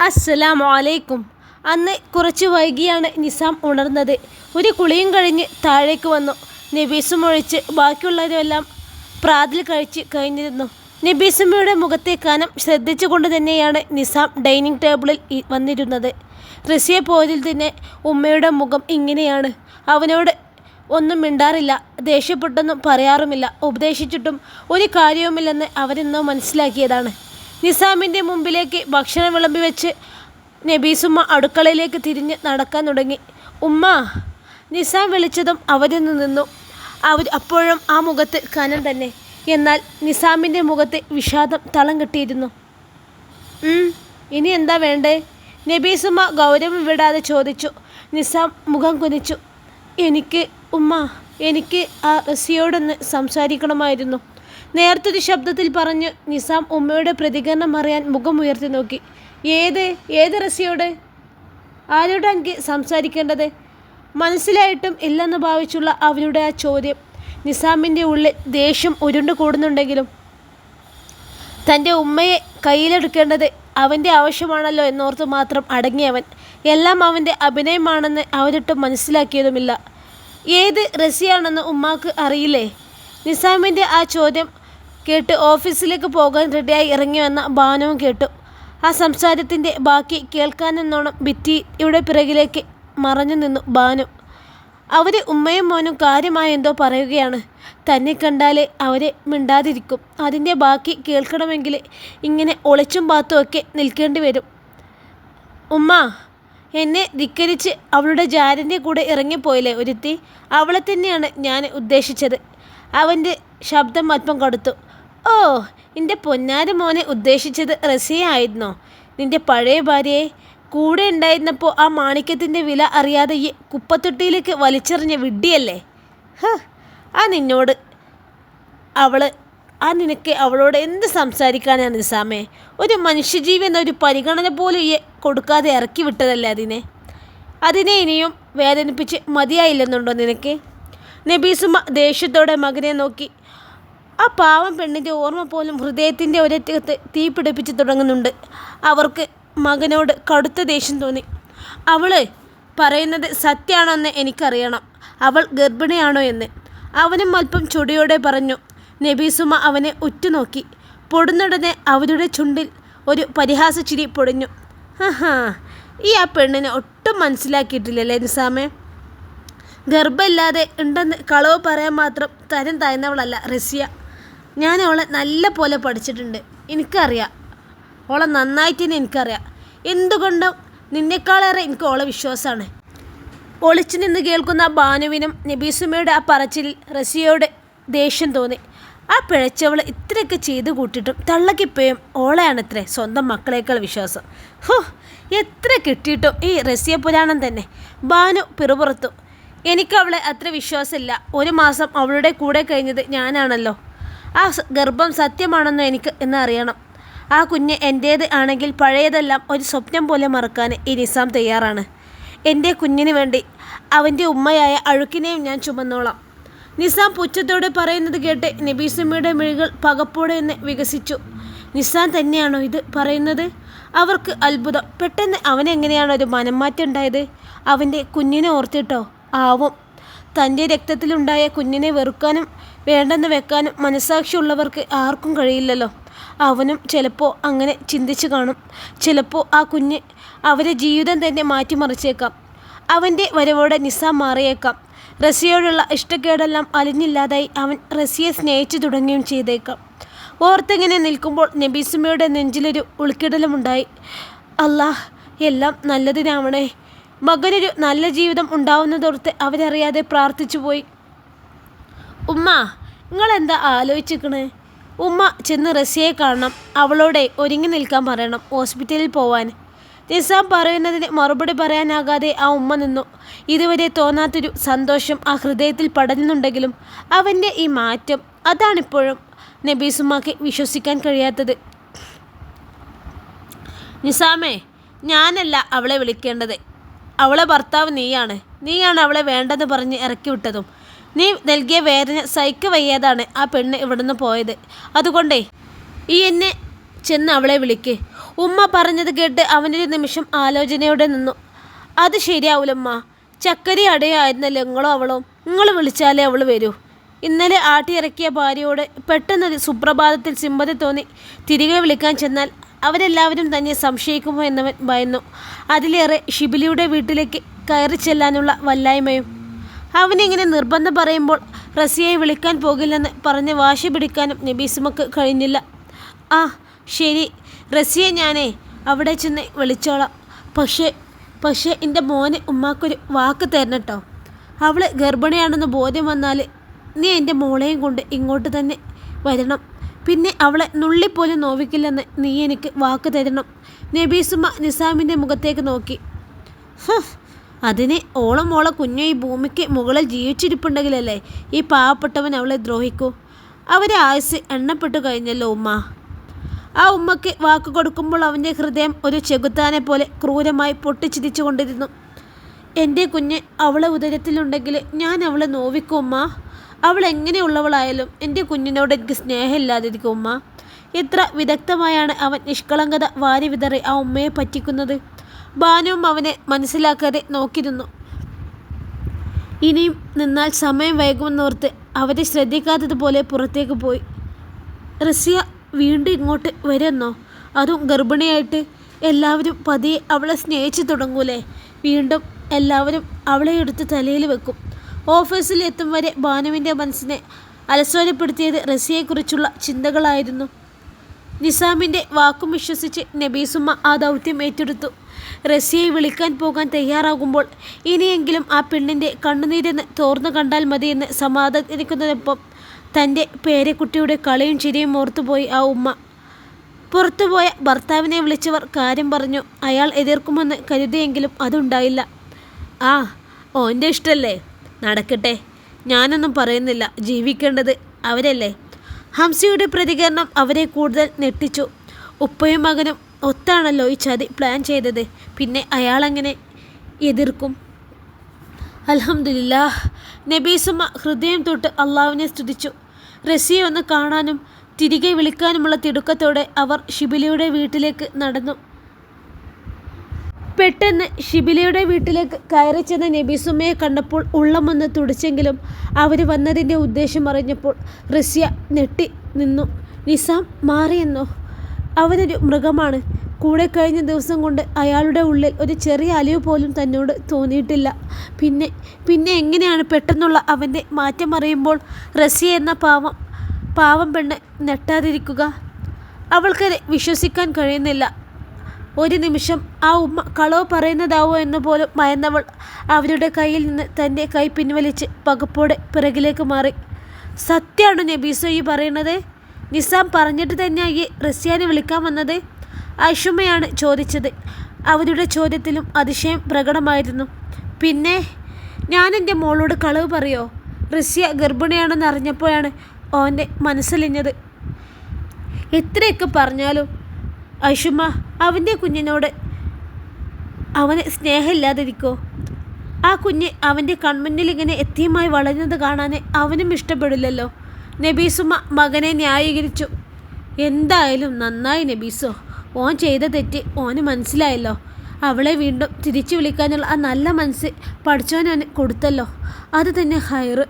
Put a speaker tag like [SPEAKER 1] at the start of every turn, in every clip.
[SPEAKER 1] അസ്സലാമു അലൈക്കും. അന്ന് കുറച്ച് വൈകിയാണ് നിസാം ഉണർന്നത്. ഒരു കുളിയും കഴിഞ്ഞ് താഴേക്ക് വന്നു. നബീസും ഒഴിച്ച് ബാക്കിയുള്ളവരെല്ലാം പ്രാതിൽ കഴിച്ച് കഴിഞ്ഞിരുന്നു. നബീസുമ്മയുടെ മുഖത്തെ കനം ശ്രദ്ധിച്ചുകൊണ്ട് തന്നെയാണ് നിസാം ഡൈനിങ് ടേബിളിൽ വന്നിരുന്നത്. റസിയെ പോയതിൽ തന്നെ ഉമ്മയുടെ മുഖം ഇങ്ങനെയാണ്. അവനോട് ഒന്നും മിണ്ടാറില്ല ദേഷ്യപ്പെട്ടൊന്നും പറയാറുമില്ല. ഉപദേശിച്ചിട്ടും ഒരു കാര്യവുമില്ലെന്ന് അവരെന്നോ മനസ്സിലാക്കിയതാണ്. നിസാമിന്റെ മുമ്പിലേക്ക് ഭക്ഷണം വിളമ്പി വെച്ച് നബീസുമ്മ അടുക്കളയിലേക്ക് തിരിഞ്ഞ് നടക്കാൻ തുടങ്ങി. ഉമ്മ നിസാം വിളിച്ചതും അവരിൽ നിന്നു അവർ അപ്പോഴും ആ മുഖത്ത് കനം തന്നെ. എന്നാൽ നിസാമിന്റെ മുഖത്ത് വിഷാദം തളം കെട്ടിയിരുന്നു. ഇനി എന്താ വേണ്ടേ? നബീസുമ്മ ഗൗരവം വിടാതെ ചോദിച്ചു. നിസാം മുഖം കുനിച്ചു. എനിക്ക് ഉമ്മ എനിക്ക് ആ റസിയോടൊന്ന് സംസാരിക്കണമായിരുന്നു. നേർത്തൊരു ശബ്ദത്തിൽ പറഞ്ഞു നിസാം ഉമ്മയുടെ പ്രതികരണം അറിയാൻ മുഖം ഉയർത്തി നോക്കി. ഏത് ഏത് റസിയോട്? ആരോടാണ് എനിക്ക് സംസാരിക്കേണ്ടത്? മനസ്സിലായിട്ടും ഇല്ലെന്ന് ഭാവിച്ചുള്ള അവരുടെ ആ ചോദ്യം. നിസാമിന്റെ ഉള്ളിൽ ദേഷ്യം ഉരുണ്ടു കൂടുന്നുണ്ടെങ്കിലും തന്റെ ഉമ്മയെ കയ്യിലെടുക്കേണ്ടത് അവന്റെ ആവശ്യമാണല്ലോ എന്നോർത്ത് മാത്രം അടങ്ങിയവൻ. എല്ലാം അവന്റെ അഭിനയമാണെന്ന് അവരിട്ട് മനസ്സിലാക്കിയതുമില്ല. ഏത് റസിയാണെന്ന് ഉമ്മാക്ക് അറിയില്ലേ? നിസാമിന്റെ ആ ചോദ്യം കേട്ട് ഓഫീസിലേക്ക് പോകാൻ റെഡിയായി ഇറങ്ങി വന്ന ബാനവും കേട്ടു. ആ സംസാരത്തിന്റെ ബാക്കി കേൾക്കാനെന്നോണം ഇവിടെ പിറകിലേക്ക് മറഞ്ഞു നിന്നു ബാനു അവർ ഉമ്മയും മോനും കാര്യമായ എന്തോ പറയുകയാണ്. തന്നെ കണ്ടാലേ അവരെ മിണ്ടാതിരിക്കും. അതിന്റെ ബാക്കി കേൾക്കണമെങ്കിൽ ഇങ്ങനെ ഒളിച്ചും പാത്തും ഒക്കെ നിൽക്കേണ്ടി വരും. ഉമ്മ എന്നെ ധിക്കരിച്ച് അവളുടെ ജാരന്റെ കൂടെ ഇറങ്ങിപ്പോയില്ലേ ഒരുത്തി? അവളെ തന്നെയാണ് ഞാൻ ഉദ്ദേശിച്ചത്. അവന്റെ ശബ്ദം അല്പം കൊടുത്തു. ഓ നിന്റെ പൊന്നാര മോനെ ഉദ്ദേശിച്ചത് റസിയായിരുന്നോ നിന്റെ പഴയ ഭാര്യയെ കൂടെ ഉണ്ടായിരുന്നപ്പോൾ ആ മാണിക്യത്തിന്റെ വില അറിയാതെ ഈ കുപ്പത്തൊട്ടിയിലേക്ക് വലിച്ചെറിഞ്ഞ വിഡ്ഡിയല്ലേ ആ നിന്നോട് അവൾ ആ നിനക്ക് അവളോട് എന്ത് സംസാരിക്കാനാണ് നിസാമേ? ഒരു മനുഷ്യജീവി എന്നൊരു പരിഗണന പോലും ഈ കൊടുക്കാതെ ഇറക്കി വിട്ടതല്ലേ അതിനെ? അതിനെ ഇനിയും വേദനിപ്പിച്ച് മതിയായില്ലെന്നുണ്ടോ നിനക്ക്? നബീസുമ ദേഷ്യത്തോടെ മകനെ നോക്കി. ആ പാവം പെണ്ണിന്റെ ഓർമ്മ പോലും ഹൃദയത്തിന്റെ ഒരറ്റത്ത് തീ പിടിപ്പിച്ച് തുടങ്ങുന്നുണ്ട്. അവർക്ക് മകനോട് കടുത്ത ദേഷ്യം തോന്നി. അവൾ പറയുന്നത് സത്യമാണോന്ന് എനിക്കറിയണം. അവൾ ഗർഭിണിയാണോ എന്ന്. അവനും അല്പം ചൊടിയോടെ പറഞ്ഞു. നബീസുമ അവനെ ഉറ്റുനോക്കി. പൊടുന്നുടനെ അവരുടെ ചുണ്ടിൽ ഒരു പരിഹാസ ചിരി പൊടിഞ്ഞു. ഹാ ഈ ആ പെണ്ണിനെ ഒട്ടും മനസ്സിലാക്കിയിട്ടില്ലല്ലേ നിസാമേ? ഗർഭമില്ലാതെ ഉണ്ടെന്ന് കളവ് പറയാൻ മാത്രം തരം താഴ്ന്നവളല്ല റസിയ. ഞാൻ അവളെ നല്ല പോലെ പഠിച്ചിട്ടുണ്ട്. എനിക്കറിയാം. ഓളെ നന്നായിട്ട് തന്നെ എനിക്കറിയാം. എന്തുകൊണ്ടും നിന്നെക്കാളേറെ എനിക്ക് ഓളെ വിശ്വാസമാണ്. ഒളിച്ചു നിന്ന് കേൾക്കുന്ന ബാനുവിനും നബീസുമയുടെ ആ പറച്ചിൽ റസിയോട് ദേഷ്യം തോന്നി. ആ പിഴച്ചവൾ ഇത്രയൊക്കെ ചെയ്തു തള്ളക്കിപ്പോയും ഓളെയാണത്രേ സ്വന്തം മക്കളേക്കാൾ വിശ്വാസം. ഹോ എത്ര കിട്ടിയിട്ടും ഈ റസിയ പുരാണം തന്നെ. ബാനു പിറുപുറത്തു. എനിക്ക് അവളെ അത്ര വിശ്വാസമില്ല. ഒരു മാസം അവളുടെ കൂടെ കഴിഞ്ഞത് ഞാനാണല്ലോ. ആ ഗർഭം സത്യമാണെന്നോ എനിക്ക് എന്ന് അറിയണം ആ കുഞ്ഞ് എന്റേത് ആണെങ്കിൽ പഴയതെല്ലാം ഒരു സ്വപ്നം പോലെ മറക്കാൻ ഈ നിസാം തയ്യാറാണ്. എന്റെ കുഞ്ഞിന് വേണ്ടി അവന്റെ ഉമ്മയായ അഴുക്കിനെയും ഞാൻ ചുമന്നോളാം. നിസാം പുച്ഛത്തോടെ പറയുന്നത് കേട്ട് നബീസുമ്മയുടെ മിഴികൾ പകപ്പോടെ എന്ന് വികസിച്ചു. നിസാം തന്നെയാണോ ഇത് പറയുന്നത്? അവർക്ക് അത്ഭുതം. പെട്ടെന്ന് അവനെങ്ങനെയാണ് ഒരു മനംമാറ്റം ഉണ്ടായത്? അവന്റെ കുഞ്ഞിനെ ഓർത്തിട്ടോ? ആവും. തന്റെ രക്തത്തിലുണ്ടായ കുഞ്ഞിനെ വെറുക്കാനും വേണ്ടെന്ന് വെക്കാനും മനസാക്ഷിയുള്ളവർക്ക് ആർക്കും കഴിയില്ലല്ലോ. അവനും ചിലപ്പോൾ അങ്ങനെ ചിന്തിച്ചു കാണും. ചിലപ്പോൾ ആ കുഞ്ഞ് അവരെ ജീവിതം തന്നെ മാറ്റിമറിച്ചേക്കാം. അവന്റെ വരവോടെ നിസാം മാറിയേക്കാം. റസിയോടുള്ള ഇഷ്ടക്കേടെല്ലാം അലിഞ്ഞില്ലാതായി അവൻ റസിയെ സ്നേഹിച്ചു തുടങ്ങുകയും ചെയ്തേക്കാം. ഓർത്തിങ്ങനെ നിൽക്കുമ്പോൾ നബീസുമയുടെ നെഞ്ചിലൊരു ഉൾക്കിടലുമുണ്ടായി. അല്ലാഹ് എല്ലാം നല്ലതിനാവണേ. മകനൊരു നല്ല ജീവിതം ഉണ്ടാവുന്നതോർത്ത് അവരറിയാതെ പ്രാർത്ഥിച്ചു പോയി. ഉമ്മ നിങ്ങളെന്താ ആലോചിച്ചിക്കണേ ഉമ്മ ചെന്ന് റസിയെ കാണണം. അവളോടെ ഒരുങ്ങി നിൽക്കാൻ പറയണം ഹോസ്പിറ്റലിൽ പോവാൻ. നിസാം പറയുന്നതിന് മറുപടി പറയാനാകാതെ ആ ഉമ്മ നിന്നു. ഇതുവരെ തോന്നാത്തൊരു സന്തോഷം ആ ഹൃദയത്തിൽ പടരുന്നുണ്ടെങ്കിലും അവന്റെ ഈ മാറ്റം അതാണിപ്പോഴും നബീസുമ്മക്ക് വിശ്വസിക്കാൻ കഴിയാത്തത്. നിസാമേ ഞാനല്ല അവളെ വിളിക്കേണ്ടത്. അവളെ ഭർത്താവ് നീയാണ്. നീയാണ് അവളെ വേണ്ടെന്ന് പറഞ്ഞ് ഇറക്കി വിട്ടതും. നീ നൽകിയ വേദന സഹിക്ക വയ്യാതാണ് ആ പെണ്ണ് ഇവിടുന്ന് പോയത്. അതുകൊണ്ടേ ഈ എന്നെ ചെന്ന് അവളെ വിളിക്ക്. ഉമ്മ പറഞ്ഞത് കേട്ട് അവനൊരു നിമിഷം ആലോചനയോടെ നിന്നു. അത് ശരിയാവൂലമ്മ. ചക്കരി അടയായിരുന്നല്ലോ നിങ്ങളോ അവളോ. നിങ്ങൾ വിളിച്ചാലേ അവൾ വരൂ. ഇന്നലെ ആട്ടിയിറക്കിയ ഭാര്യയോട് പെട്ടെന്ന് സുപ്രഭാതത്തിൽ സിമ്പതി തോന്നി. തിരികെ വിളിക്കാൻ ചെന്നാൽ അവരെല്ലാവരും തന്നെ സംശയിക്കുമോ എന്നവൻ ഭയന്നു. അതിലേറെ ഷിബിലിയുടെ വീട്ടിലേക്ക് കയറി ചെല്ലാനുള്ള വല്ലായ്മയും. അവനിങ്ങനെ നിർബന്ധം പറയുമ്പോൾ റസിയയെ വിളിക്കാൻ പോകില്ലെന്ന് പറഞ്ഞ് വാശി പിടിക്കാനും നബീസുമക്ക് കഴിഞ്ഞില്ല. ആ ശരി. റസിയെ ഞാനേ അവിടെ ചെന്ന് വിളിച്ചോളാം. പക്ഷേ പക്ഷേ എന്റെ മോന് ഉമ്മാക്കൊരു വാക്ക് തരണം കേട്ടോ അവൾ ഗർഭിണിയാണെന്ന് ബോധ്യം വന്നാൽ നീ എന്റെ മോളെയും കൊണ്ട് ഇങ്ങോട്ട് തന്നെ വരണം. പിന്നെ അവളെ നുള്ളിപ്പോലും നോവിക്കില്ലെന്ന് നീ എനിക്ക് വാക്ക് തരണം. നബീസുമ്മ നിസാമിന്റെ മുഖത്തേക്ക് നോക്കി. അതിനെ അതിന് ഓളം ഓള കുഞ്ഞു ഈ ഭൂമിക്ക് മുകളിൽ ജീവിച്ചിരിപ്പുണ്ടെങ്കിലല്ലേ ഈ പാവപ്പെട്ടവൻ അവളെ ദ്രോഹിക്കൂ? അവരെ ആയുസ് എണ്ണപ്പെട്ടു കഴിഞ്ഞല്ലോ ഉമ്മ. ആ ഉമ്മയ്ക്ക് വാക്ക് കൊടുക്കുമ്പോൾ അവന്റെ ഹൃദയം ഒരു ചെകുത്താനെ പോലെ ക്രൂരമായി പൊട്ടിച്ചിരിച്ചു കൊണ്ടിരുന്നു. എന്റെ കുഞ്ഞ് അവളെ ഉദരത്തിലുണ്ടെങ്കിൽ ഞാൻ അവളെ നോവിക്കും ഉമ്മ. അവൾ എങ്ങനെയുള്ളവളായാലും എന്റെ കുഞ്ഞിനോട് എനിക്ക് സ്നേഹമില്ലാതിരിക്കും ഉമ്മ. എത്ര വിദഗ്ധമായാണ് അവൻ നിഷ്കളങ്കത വാരി വിതറി ആ ഉമ്മയെ പറ്റിക്കുന്നത്. ബാനുവും അവനെ മനസ്സിലാക്കാതെ നോക്കിയിരുന്നു. ഇനിയും നിന്നാൽ സമയം വൈകുമെന്നോർത്ത് അവരെ ശ്രദ്ധിക്കാത്തതുപോലെ പുറത്തേക്ക് പോയി. റസിയ വീണ്ടും ഇങ്ങോട്ട് വരുന്നോ? അതും ഗർഭിണിയായിട്ട് എല്ലാവരും പതിയെ അവളെ സ്നേഹിച്ചു തുടങ്ങൂലേ? വീണ്ടും എല്ലാവരും അവളെ എടുത്ത് തലയിൽ വെക്കും. ഓഫീസിൽ എത്തും വരെ ബാനുവിന്റെ മനസ്സിനെ അലസോരപ്പെടുത്തിയത് റസിയെക്കുറിച്ചുള്ള ചിന്തകളായിരുന്നു. നിസാമിന്റെ വാക്കും വിശ്വസിച്ച് നബീസുമ്മ ആ ദൗത്യം ഏറ്റെടുത്തു. റസിയെ വിളിക്കാൻ പോകാൻ തയ്യാറാകുമ്പോൾ ഇനിയെങ്കിലും ആ പെണ്ണിന്റെ കണ്ണുനീരെന്ന് തോർന്നു കണ്ടാൽ മതിയെന്ന് സമാധാനിക്കുന്നതിനൊപ്പം തന്റെ പേരക്കുട്ടിയുടെ കളിയും ചിരിയും ഓർത്തുപോയി ആ ഉമ്മ. പുറത്തുപോയ ഭർത്താവിനെ വിളിച്ചവർ കാര്യം പറഞ്ഞു അയാൾ എതിർക്കുമെന്ന് കരുതിയെങ്കിലും അതുണ്ടായില്ല. ആ ഓന്റെ ഇഷ്ടല്ലേ? നടക്കട്ടെ. ഞാനൊന്നും പറയുന്നില്ല. ജീവിക്കേണ്ടത് അവരല്ലേ? ഹംസയുടെ പ്രതികരണം അവരെ കൂടുതൽ ഞെട്ടിച്ചു. ഉപ്പയും മകനും ഒത്താണല്ലോ ഈ ചതി പ്ലാൻ ചെയ്തത്. പിന്നെ അയാളെങ്ങനെ എതിർക്കും? അൽഹംദുലില്ലാ. നബീസുമ്മ ഹൃദയം തൊട്ട് അള്ളാവിനെ സ്തുതിച്ചു. റസിയെ ഒന്ന് കാണാനും തിരികെ വിളിക്കാനുമുള്ള തിടുക്കത്തോടെ അവർ ഷിബിലിയുടെ വീട്ടിലേക്ക് നടന്നു. പെട്ടെന്ന് ഷിബിലയുടെ വീട്ടിലേക്ക് കയറി ചെന്ന നബീസുമ്മയെ കണ്ടപ്പോൾ ഉള്ളമൊന്ന് തുടിച്ചെങ്കിലും അവർ വന്നതിന്റെ ഉദ്ദേശം അറിഞ്ഞപ്പോൾ റസ്യ ഞെട്ടി നിന്നു. നിസാം മാറിയെന്നോ അവനൊരു മൃഗമാണ്. കൂടെ കഴിഞ്ഞ ദിവസം കൊണ്ട് അയാളുടെ ഉള്ളിൽ ഒരു ചെറിയ അലിവ് പോലും തന്നോട് തോന്നിയിട്ടില്ല. പിന്നെ പിന്നെ എങ്ങനെയാണ് പെട്ടെന്നുള്ള അവന്റെ മാറ്റം അറിയുമ്പോൾ റസിയ എന്ന പാവം പാവം പെണ്ണ് നെട്ടാതിരിക്കുക അവൾക്കത് വിശ്വസിക്കാൻ കഴിയുന്നില്ല. ഒരു നിമിഷം ആ ഉമ്മ കളവ് പറയുന്നതാവോ എന്ന് പോലും മയന്നവൾ അവരുടെ കയ്യിൽ നിന്ന് തന്റെ കൈ പിൻവലിച്ച് പകപ്പോടെ പിറകിലേക്ക് മാറി. സത്യമാണ് നബീസോ ഈ പറയുന്നത് നിസാം പറഞ്ഞിട്ട് തന്നെയാണ് റസ്യാനെ വിളിക്കാൻ വന്നത്? അഷുമയാണ് ചോദിച്ചത്. അവരുടെ ചോദ്യത്തിലും അതിശയം പ്രകടമായിരുന്നു. പിന്നെ ഞാൻ എന്റെ മോളോട് കളവ് പറയോ? റസ്യ ഗർഭിണിയാണെന്ന് അറിഞ്ഞപ്പോഴാണ് ഓന്റെ മനസ്സലിഞ്ഞത്. എത്രയൊക്കെ പറഞ്ഞാലും ഐഷുമ്മ അവന്റെ കുഞ്ഞിനോട് അവന് സ്നേഹമില്ലാതിരിക്കോ? ആ കുഞ്ഞ് അവന്റെ കൺമുന്നിൽ ഇങ്ങനെ എത്തിയുമായി വളരുന്നത് കാണാൻ അവനും ഇഷ്ടപ്പെടില്ലല്ലോ. നബീസുമ്മ മകനെ ന്യായീകരിച്ചു. എന്തായാലും നന്നായി നബീസോ ഓൻ ചെയ്ത തെറ്റ് ഓന് മനസ്സിലായല്ലോ. അവളെ വീണ്ടും തിരിച്ചു വിളിക്കാനുള്ള ആ നല്ല മനസ്സ് പഠിച്ചോനവന് കൊടുത്തല്ലോ. അത് തന്നെ ഹൈറ്.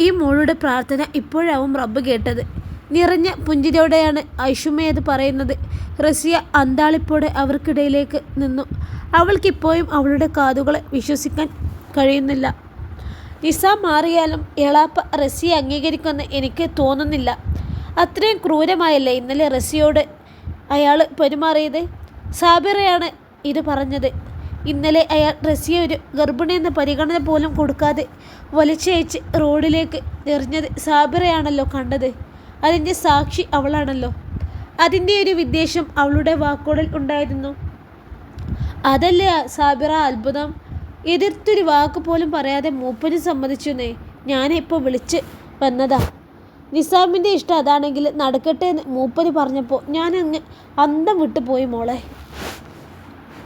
[SPEAKER 1] ഈ മോളുടെ പ്രാർത്ഥന ഇപ്പോഴാവും റബ്ബ് കേട്ടത്. നിറഞ്ഞ പുഞ്ചിരിയോടെയാണ് ഐഷുമയത് പറയുന്നത്. റസിയ അന്താളിപ്പോടെ അവർക്കിടയിലേക്ക് നിന്നു. അവൾക്കിപ്പോഴും അവളുടെ കാതുകളെ വിശ്വസിക്കാൻ കഴിയുന്നില്ല. നിസാം മാറിയാലും എളാപ്പ റസിയെ അംഗീകരിക്കുമെന്ന് എനിക്ക് തോന്നുന്നില്ല. അത്രയും ക്രൂരമായല്ലേ ഇന്നലെ റസിയോട് അയാൾ പെരുമാറിയത്? സാബിറയാണ് ഇത് പറഞ്ഞത്. ഇന്നലെ അയാൾ റസിയെ ഒരു ഗർഭിണി എന്ന പരിഗണന പോലും കൊടുക്കാതെ വലിച്ചയച്ച് റോഡിലേക്ക് എറിഞ്ഞത് സാബിറയാണല്ലോ കണ്ടത്. അതിന്റെ സാക്ഷി അവളാണല്ലോ. അതിന്റെ ഒരു വിദ്വേഷം അവളുടെ വാക്കുകളിൽ ഉണ്ടായിരുന്നു. അതല്ലേ സാബിറ അത്ഭുതം? എതിർത്തൊരു വാക്ക് പോലും പറയാതെ മൂപ്പന് സമ്മതിച്ചുന്നേ. ഞാനിപ്പോൾ വിളിച്ച് വന്നതാ. നിസാമിന്റെ ഇഷ്ടം അതാണെങ്കിൽ നടക്കട്ടെ എന്ന് മൂപ്പന് പറഞ്ഞപ്പോൾ ഞാനങ്ങ് അന്തം വിട്ടു പോയി മോളെ.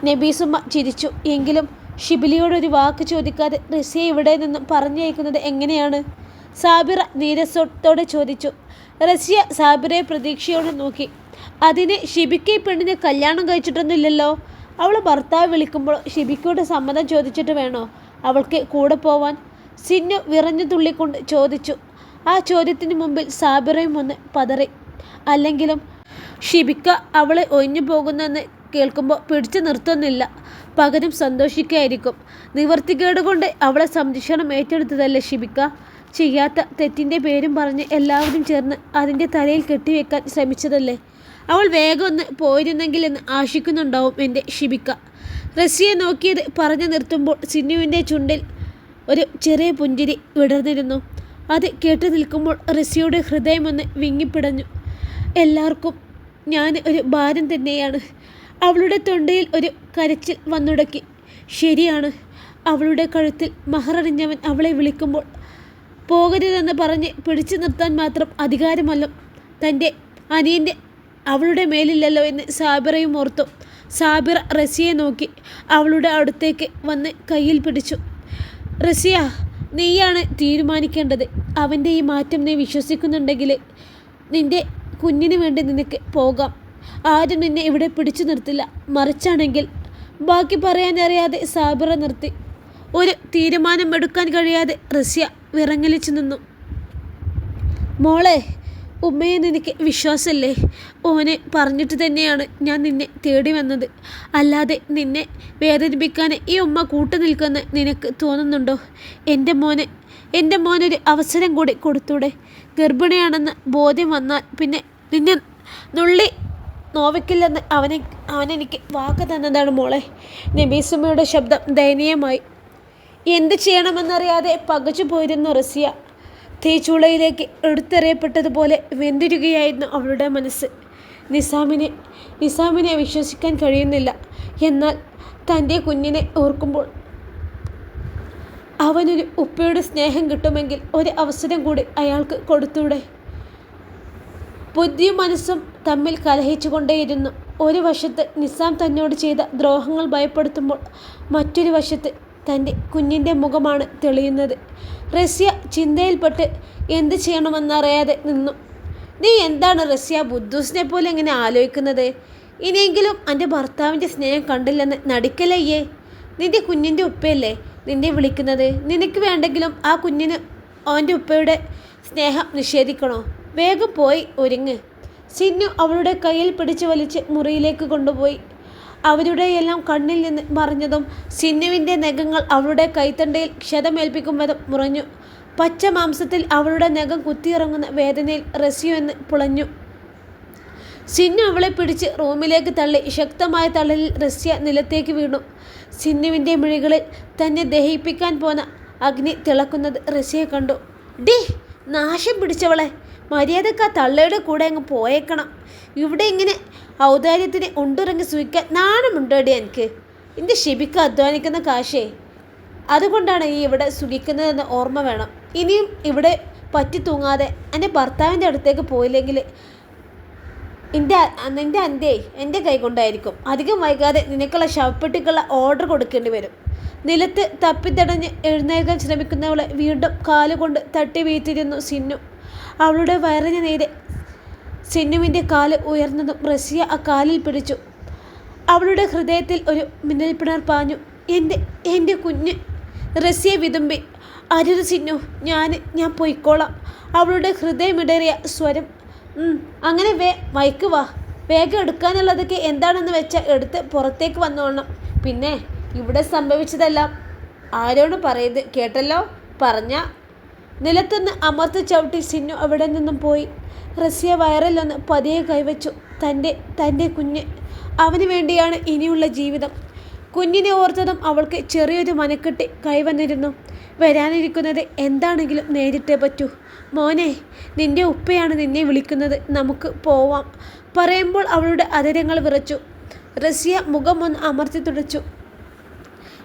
[SPEAKER 1] നബീസുമ്മ ചിരിച്ചു. എങ്കിലും ഷിബിലിയോടൊരു വാക്ക് ചോദിക്കാതെ റിസിയെ ഇവിടെ നിന്നും പറഞ്ഞയക്കുന്നത് എങ്ങനെയാണ്? സാബിറ നീരസത്തോടെ ചോദിച്ചു. റസിയ സാബിറയെ പ്രതീക്ഷയോടെ നോക്കി. അതിന് ഷിബിക്ക് ഈ പെണ്ണിനെ കല്യാണം കഴിച്ചിട്ടൊന്നുമില്ലല്ലോ. അവൾ ഭർത്താവ് വിളിക്കുമ്പോൾ ഷിബിക്കോട് സമ്മതം ചോദിച്ചിട്ട് വേണോ? അവൾക്ക് കൂടെ പോവാൻ? സിന്നു വിറഞ്ഞു തുള്ളിക്കൊണ്ട് ചോദിച്ചു. ആ ചോദ്യത്തിന് മുമ്പിൽ സാബിറയും ഒന്ന് പതറി. അല്ലെങ്കിലും ഷിബിക്ക അവളെ ഒഴിഞ്ഞു പോകുന്നെന്ന് കേൾക്കുമ്പോൾ പിടിച്ചു നിർത്തുന്നില്ല. പകരം സന്തോഷിക്കായിരിക്കും. നിവർത്തികേട് കൊണ്ട് അവളെ സംരക്ഷണം ഏറ്റെടുത്തതല്ലേ ഷിബിക്ക? ചെയ്യാത്ത തെറ്റിന്റെ പേരും പറഞ്ഞ് എല്ലാവരും ചേർന്ന് അതിന്റെ തലയിൽ കെട്ടിവെക്കാൻ ശ്രമിച്ചതല്ലേ? അവൾ വേഗം ഒന്ന് പോയിരുന്നെങ്കിൽ എന്ന് ആശിക്കുന്നുണ്ടാവും എന്റെ ഷിബിക്ക. റസിയെ നോക്കിയത് പറഞ്ഞു നിർത്തുമ്പോൾ സിന്നുവിന്റെ ചുണ്ടിൽ ഒരു ചെറിയ പുഞ്ചിരി വിടർന്നിരുന്നു. അത് കേട്ടു നിൽക്കുമ്പോൾ റസിയുടെ ഹൃദയമൊന്ന് വിങ്ങിപ്പിടഞ്ഞു. എല്ലാവർക്കും ഞാൻ ഒരു ഭാരം തന്നെയാണ്. അവളുടെ തൊണ്ടയിൽ ഒരു കരച്ചിൽ വന്നുടക്കി. ശരിയാണ്. അവളുടെ കഴുത്തിൽ മഹറണിഞ്ഞവൻ അവളെ വിളിക്കുമ്പോൾ പോകരുതെന്ന് പറഞ്ഞ് പിടിച്ചു നിർത്താൻ മാത്രം അധികാരമല്ല. തന്റെ അനിയന്റെ അവളുടെ മേലില്ലല്ലോ എന്ന് സാബിറയും ഓർത്തു. സാബിറ റസിയെ നോക്കി അവളുടെ അടുത്തേക്ക് വന്ന് കയ്യിൽ പിടിച്ചു. റസിയ നീയാണ് തീരുമാനിക്കേണ്ടത്. അവന്റെ ഈ മാറ്റം നീ വിശ്വസിക്കുന്നുണ്ടെങ്കിൽ നിന്റെ കുഞ്ഞിന് വേണ്ടി നിനക്ക് പോകാം. ആരും നിന്നെ ഇവിടെ പിടിച്ചു നിർത്തില്ല. മറിച്ചാണെങ്കിൽ ബാക്കി പറയാനറിയാതെ സാബിറ നിർത്തി. ഒരു തീരുമാനം എടുക്കാൻ കഴിയാതെ റസ്യ വിറങ്ങലിച്ചു നിന്നു. മോളെ ഉമ്മയെ നിനക്ക് വിശ്വാസമല്ലേ ഓനെ പറഞ്ഞിട്ട് തന്നെയാണ് ഞാൻ നിന്നെ തേടി വന്നത്. അല്ലാതെ നിന്നെ വേദനിപ്പിക്കാൻ ഈ ഉമ്മ കൂട്ടു നിൽക്കുമെന്ന് നിനക്ക് തോന്നുന്നുണ്ടോ? എന്റെ മോനെ എന്റെ മോനൊരു അവസരം കൂടി കൊടുത്തൂടെ. ഗർഭിണിയാണെന്ന് ബോധ്യം വന്നാൽ പിന്നെ നിന്നെ നുള്ളി നോവിക്കില്ലെന്ന് അവനെ അവനെനിക്ക് വാക്ക് തന്നതാണ് മോളെ. നബീസുമ്മയുടെ ശബ്ദം ദയനീയമായി. എന്ത് ചെയ്യണമെന്നറിയാതെ പകച്ചു പോയിരുന്നു റസിയ തീച്ചൂളയിലേക്ക് എടുത്തെറിയപ്പെട്ടതുപോലെ വെന്തിരുകയായിരുന്നു അവളുടെ മനസ്സ്. നിസാമിനെ നിസാമിനെ വിശ്വസിക്കാൻ കഴിയുന്നില്ല. എന്നാൽ തന്റെ കുഞ്ഞിനെ ഓർക്കുമ്പോൾ അവനൊരു ഉപ്പയുടെ സ്നേഹം കിട്ടുമെങ്കിൽ ഒരു അവസരം കൂടി അയാൾക്ക് കൊടുത്തൂടെ? ബുദ്ധിയും മനസ്സും തമ്മിൽ കലഹിച്ചുകൊണ്ടേയിരുന്നു. ഒരു വശത്ത് നിസാം തന്നോട് ചെയ്ത ദ്രോഹങ്ങൾ ഭയപ്പെടുത്തുമ്പോൾ മറ്റൊരു വശത്ത് തന്റെ കുഞ്ഞിന്റെ മുഖമാണ് തെളിയുന്നത്. റസ്യ ചിന്തയിൽപ്പെട്ട് എന്ത് ചെയ്യണമെന്നറിയാതെ നിന്നു. നീ എന്താണ് റസ്യ ബുദ്ധൂസിനെ പോലെ ഇങ്ങനെ ആലോചിക്കുന്നത്? ഇനിയെങ്കിലും എന്റെ ഭർത്താവിന്റെ സ്നേഹം കണ്ടില്ലെന്ന് നടിക്കലയ്യേ നിന്റെ കുഞ്ഞിന്റെ ഉപ്പയല്ലേ നിന്നെ വിളിക്കുന്നത്? നിനക്ക് വേണ്ടെങ്കിലും ആ കുഞ്ഞിന് അവന്റെ ഉപ്പയുടെ സ്നേഹം നിഷേധിക്കണോ? വേഗം പോയി ഒരുങ്ങ്. സിന്നു അവളുടെ കയ്യിൽ പിടിച്ചു വലിച്ച് മുറിയിലേക്ക് കൊണ്ടുപോയി. അവരുടെയെല്ലാം കണ്ണിൽ നിന്ന് മറിഞ്ഞതും സിന്നുവിന്റെ നഖങ്ങൾ അവളുടെ കൈത്തണ്ടയിൽ ക്ഷതമേൽപ്പിക്കും മുറഞ്ഞു. പച്ച മാംസത്തിൽ അവളുടെ നഖം കുത്തിയിറങ്ങുന്ന വേദനയിൽ റസിയു എന്ന് പുളഞ്ഞു. സിന്നു അവളെ പിടിച്ച് റൂമിലേക്ക് തള്ളി. ശക്തമായ തള്ളലിൽ റസ്യ നിലത്തേക്ക് വീണു. സിന്നുവിന്റെ മിഴികളിൽ തന്നെ ദഹിപ്പിക്കാൻ പോന്ന അഗ്നി തിളക്കുന്നത് റസ്യയെ കണ്ടു. ഡി നാശം പിടിച്ചവളെ. മര്യാദയ്ക്ക് ആ തള്ളയുടെ കൂടെ അങ്ങ് പോയേക്കണം. ഇവിടെ ഇങ്ങനെ ഔദാര്യത്തിന് ഉണ്ടിറങ്ങി സൂയിക്കാൻ നാണമുണ്ടോടി എനിക്ക്? എന്റെ ഷിബിക്ക് അധ്വാനിക്കുന്ന കാശേ. അതുകൊണ്ടാണ് ഈ ഇവിടെ സുഖിക്കുന്നതെന്ന് ഓർമ്മ വേണം. ഇനിയും ഇവിടെ പറ്റി തൂങ്ങാതെ എന്റെ ഭർത്താവിന്റെ അടുത്തേക്ക് പോയില്ലെങ്കിൽ എന്റെ നിന്റെ അന്തേ എന്റെ കൈകൊണ്ടായിരിക്കും അധികം വൈകാതെ നിനക്കുള്ള ശവപ്പെട്ടിക്കുള്ള ഓർഡർ കൊടുക്കേണ്ടി വരും. നിലത്ത് തപ്പിത്തടഞ്ഞ് എഴുന്നേൽക്കാൻ ശ്രമിക്കുന്നവളെ വീണ്ടും കാലുകൊണ്ട് തട്ടി വീഴ്ത്തിയിരുന്നു സിന്നു. അവളുടെ വയറിന് നേരെ സിന്നുവിന്റെ കാൽ ഉയർന്നതും റസിയ ആ കാലിൽ പിടിച്ചു. അവളുടെ ഹൃദയത്തിൽ ഒരു മിന്നൽപ്പിണർ പാഞ്ഞു. എന്റെ എന്റെ കുഞ്ഞ് റസിയെ വിതുമ്പി. അരുത് സിന്നു ഞാൻ ഞാൻ പൊയ്ക്കോളാം. അവളുടെ ഹൃദയമിടറിയ സ്വരം. അങ്ങനെ വേ വൈക്ക് വാ. വേഗം എടുക്കാനുള്ളതൊക്കെ എന്താണെന്ന് വെച്ചാൽ എടുത്ത് പുറത്തേക്ക് വന്നോളണം. പിന്നെ ഇവിടെ സംഭവിച്ചതെല്ലാം ആരോട് പറയത്? കേട്ടല്ലോ? പറഞ്ഞ നിലത്തുനിന്ന് അമർത്തി ചവിട്ടി സിന്നു അവിടെ നിന്നും പോയി. റസിയ വയറിലൊന്ന് പതിയെ കൈവച്ചു. തന്റെ തന്റെ കുഞ്ഞ്. അവന് വേണ്ടിയാണ് ഇനിയുള്ള ജീവിതം. കുഞ്ഞിനെ ഓർത്തതും അവൾക്ക് ചെറിയൊരു മനക്കെട്ടി കൈവന്നിരുന്നു വരാനിരിക്കുന്നത് എന്താണെങ്കിലും നേരിട്ടേ പറ്റൂ. മോനെ നിന്റെ ഉപ്പയാണ് നിന്നെ വിളിക്കുന്നത്. നമുക്ക് പോവാം. പറയുമ്പോൾ അവളുടെ അതിരങ്ങൾ വിറച്ചു. റസിയ മുഖം ഒന്ന് അമർത്തി തുടച്ചു.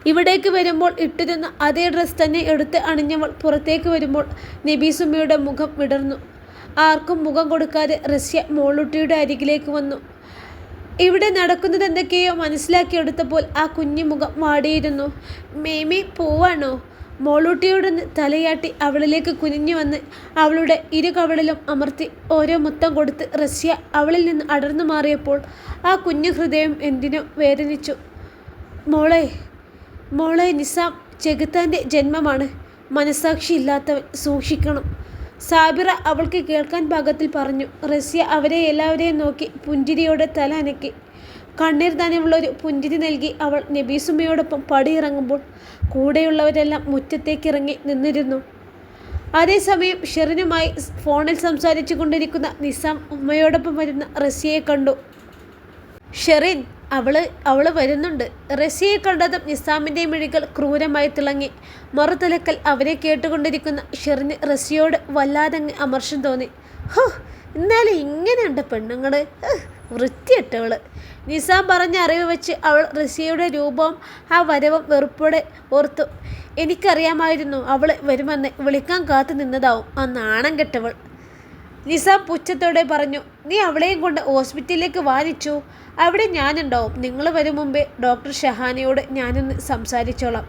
[SPEAKER 1] ഇവിടേക്ക് വരുമ്പോൾ ഇട്ടിരുന്ന അതേ ഡ്രസ്സ് തന്നെ എടുത്ത് അണിഞ്ഞവൾ പുറത്തേക്ക് വരുമ്പോൾ നബീസുമ്മയുടെ മുഖം വിടർന്നു. ആർക്കും മുഖം കൊടുക്കാതെ റഷ്യ മോളുട്ടിയുടെ അരികിലേക്ക് വന്നു. ഇവിടെ നടക്കുന്നത് എന്തൊക്കെയോ മനസ്സിലാക്കിയെടുത്തപ്പോൾ ആ കുഞ്ഞു മുഖം വാടിയിരുന്നു. മേമി പോവാണോ? മോളൂട്ടിയോട് തലയാട്ടി അവളിലേക്ക് കുനിഞ്ഞു വന്ന് അവളുടെ ഇരു കവളിലും അമർത്തി ഓരോ മുത്തം കൊടുത്ത് റഷ്യ അവളിൽ നിന്ന് അടർന്നു മാറിയപ്പോൾ ആ കുഞ്ഞു ഹൃദയം എന്തിനോ വേദനിച്ചു. മോളെ മോളെ നിസാം ചെകുത്താന്റെ ജന്മമാണ്. മനസാക്ഷി മനസാക്ഷിയില്ലാത്തവൻ സൂക്ഷിക്കണം. സാബിറ അവൾക്ക് കേൾക്കാൻ പാകത്തിൽ പറഞ്ഞു. റസ്യ അവരെ എല്ലാവരെയും നോക്കി പുഞ്ചിരിയോടെ തല അനക്കി. കണ്ണീർ നനവുള്ളൊരു പുഞ്ചിരി നൽകി അവൾ നബീസുമ്മയോടൊപ്പം പടിയിറങ്ങുമ്പോൾ കൂടെയുള്ളവരെല്ലാം മുറ്റത്തേക്ക് ഇറങ്ങി നിന്നിരുന്നു. അതേസമയം ഷെറിനുമായി ഫോണിൽ സംസാരിച്ചു കൊണ്ടിരിക്കുന്ന നിസാം ഉമ്മയോടൊപ്പം വരുന്ന റസിയെ കണ്ടു. ഷെറിൻ അവൾ അവൾ വരുന്നുണ്ട്. റസിയെ കണ്ടതും നിസാമിന്റെ മിഴികൾ ക്രൂരമായി തിളങ്ങി. മറുതലക്കൽ അവരെ കേട്ടുകൊണ്ടിരിക്കുന്ന ഷെറിന് റസിയോട് വല്ലാതങ്ങ് അമർഷം തോന്നി. ഹോ എന്നാലും ഇങ്ങനെയുണ്ട് പെണ്ണുങ്ങൾ വൃത്തിയിട്ടവൾ നിസാം പറഞ്ഞ അറിവ് വെച്ച് അവൾ റസിയയുടെ രൂപവും ആ വരവും വെറുപ്പോടെ ഓർത്തു. എനിക്കറിയാമായിരുന്നു അവൾ വരുമെന്ന് വിളിക്കാൻ കാത്തു നിന്നതാവും. ആ നാണം കെട്ടവൾ. നിസാം പുച്ഛത്തോടെ പറഞ്ഞു നീ അവളെയും കൊണ്ട് ഹോസ്പിറ്റലിലേക്ക് വാനിച്ചു അവിടെ ഞാനുണ്ടാവും. നിങ്ങൾ വരും മുമ്പേ ഡോക്ടർ ഷഹാനയോട് ഞാനൊന്ന് സംസാരിച്ചോളാം.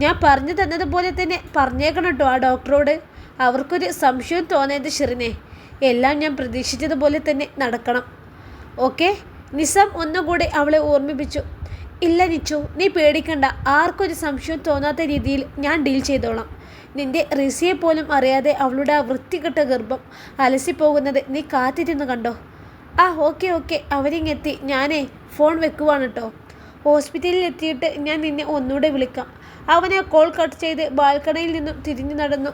[SPEAKER 1] ഞാൻ പറഞ്ഞു തന്നതുപോലെ തന്നെ പറഞ്ഞേക്കണം കേട്ടോ ആ ഡോക്ടറോട്. അവർക്കൊരു സംശയം തോന്നിയത് ഷിറിനെ. എല്ലാം ഞാൻ പ്രതീക്ഷിച്ചതുപോലെ തന്നെ നടക്കണം. ഓക്കെ? നിസാം ഒന്നുകൂടെ അവളെ ഓർമ്മിപ്പിച്ചു. ഇല്ല നിച്ചു. നീ പേടിക്കണ്ട. ആർക്കൊരു സംശയം തോന്നാത്ത രീതിയിൽ ഞാൻ ഡീൽ ചെയ്തോളാം. നിന്റെ റിസിയെ പോലും അറിയാതെ അവളുടെ ആ വൃത്തികെട്ട ഗർഭം അലസിപ്പോകുന്നത് നീ കാത്തിരുന്ന് കണ്ടോ? ആ ഓക്കെ ഓക്കെ. അവരിങ്ങെത്തി. ഞാനേ ഫോൺ വെക്കുവാണ് കേട്ടോ ഹോസ്പിറ്റലിൽ എത്തിയിട്ട് ഞാൻ നിന്നെ ഒന്നുകൂടെ വിളിക്കാം. അവനെ കോൾ കട്ട് ചെയ്ത് ബാൽക്കണിയിൽ നിന്നും തിരിഞ്ഞു നടന്നു.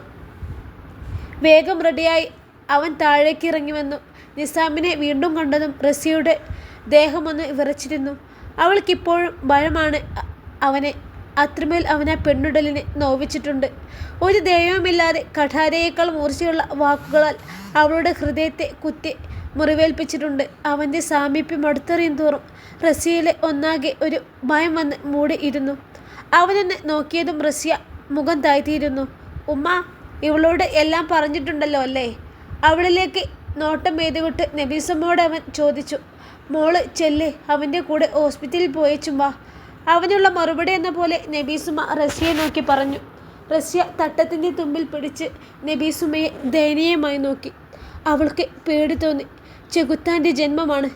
[SPEAKER 1] വേഗം റെഡിയായി. അവൻ താഴേക്ക് ഇറങ്ങി വന്നു. നിസാമിനെ വീണ്ടും കണ്ടതും റസിയുടെ ദേഹമൊന്ന് വിറച്ചിരുന്നു. അവൾക്കിപ്പോഴും ഭയമാണ് അവനെ. അത്രമേൽ അവനെ പെണ്ണുടലിനെ നോവിച്ചിട്ടുണ്ട്. ഒരു ദൈവമില്ലാതെ കഠാരയേക്കാൾ മൂർച്ചയുള്ള വാക്കുകളാൽ അവളുടെ ഹൃദയത്തെ കുത്തി മുറിവേൽപ്പിച്ചിട്ടുണ്ട്. അവന്റെ സാമീപ്യം അടുത്തെറിയും തോറും റസിയയിലെ ഒന്നാകെ ഒരു ഭയം വന്ന് മൂടി ഇരുന്നു. അവനെന്നെ നോക്കിയതും റസിയ മുഖം താഴ്ത്തിയിരുന്നു. ഉമ്മ ഇവളോട് എല്ലാം പറഞ്ഞിട്ടുണ്ടല്ലോ അല്ലേ? അവളിലേക്ക് നോട്ടം എഴുതിവിട്ട് നബീസമ്മോട് അവൻ ചോദിച്ചു. മോൾ ചെല്ല് അവന്റെ കൂടെ ഹോസ്പിറ്റലിൽ പോയേച്ചും അവനുള്ള മറുപടി എന്ന പോലെ നബീസുമ റസിയെ നോക്കി പറഞ്ഞു. റസ്യ തട്ടത്തിന്റെ തുമ്പിൽ പിടിച്ച് നബീസുമയെ ദയനീയമായി നോക്കി. അവൾക്ക് പേടി തോന്നി. ചെകുത്താന്റെ ജന്മമാണ്.